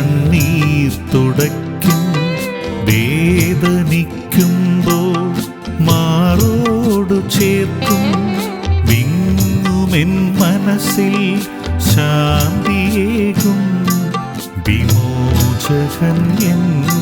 കണ്ണീർ തുടയ്ക്കും വേദനിക്കുമ്പോൾ മാറോടു ചേർക്കും. വിങ്ങുമെൻ മനസ്സിൽ ശാന്തിയേകും വിമോചകൻ എന്ന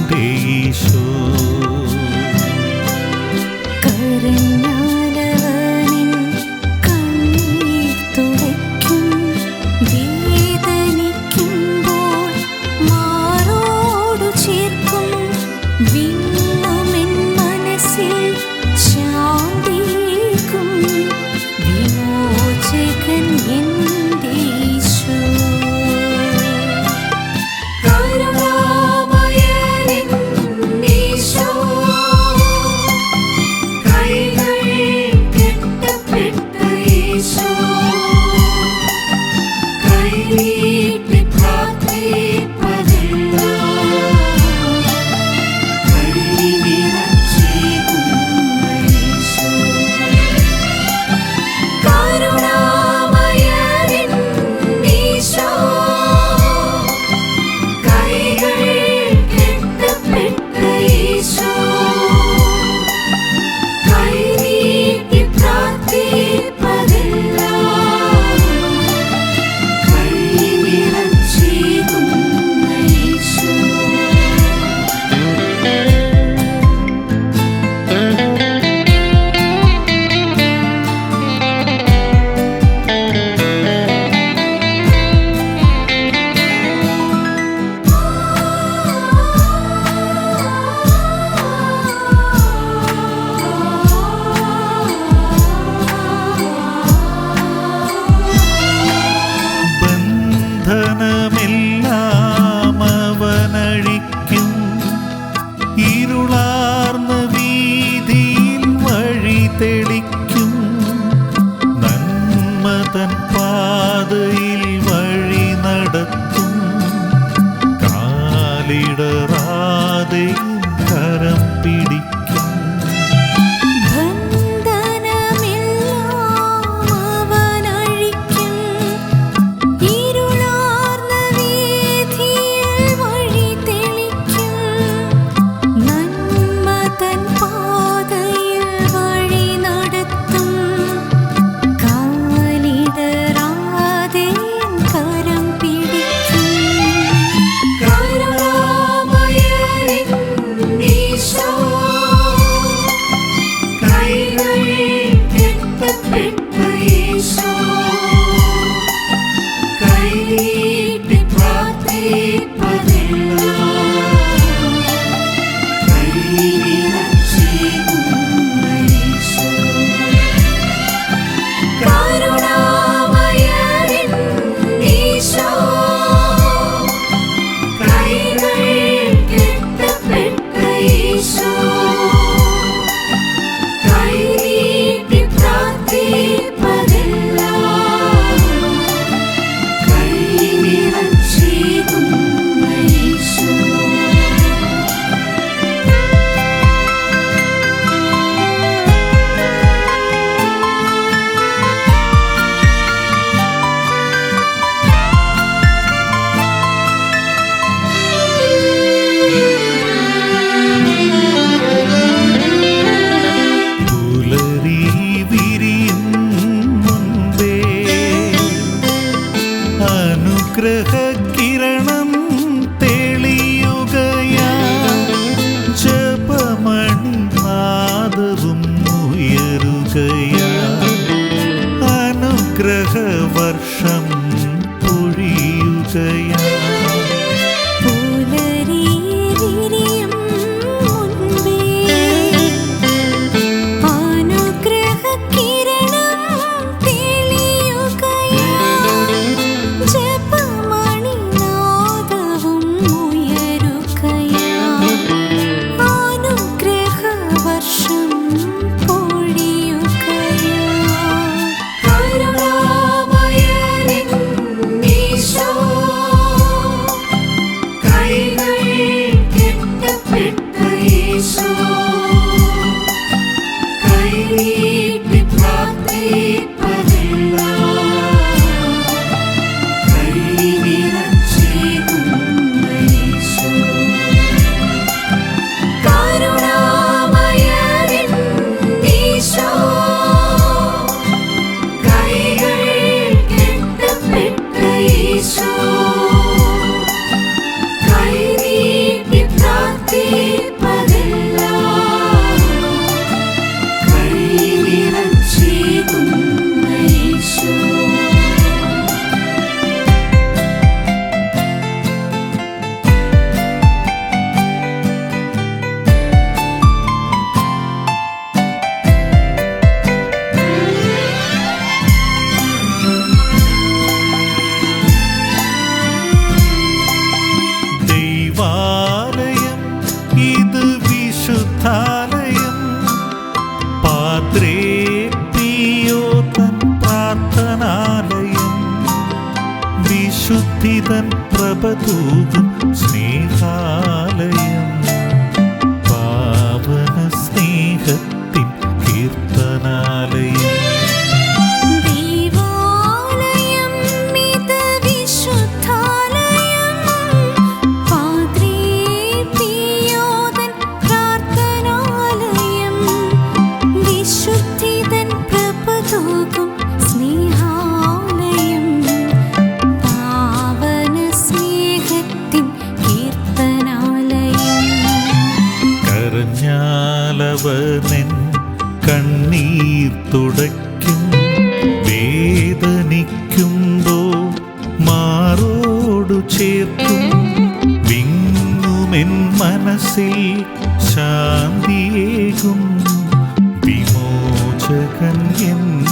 Bye. sábado മാലവനൻ കണ്ണീർ തുടയ്ക്കും. വേദനിക്കുമ്പോ മാറോടു ചേർക്കും. വിങ്ങുമെൻ മനസ്സിൽ ശാന്തിയേകും. വിമോചകൻ എന്ന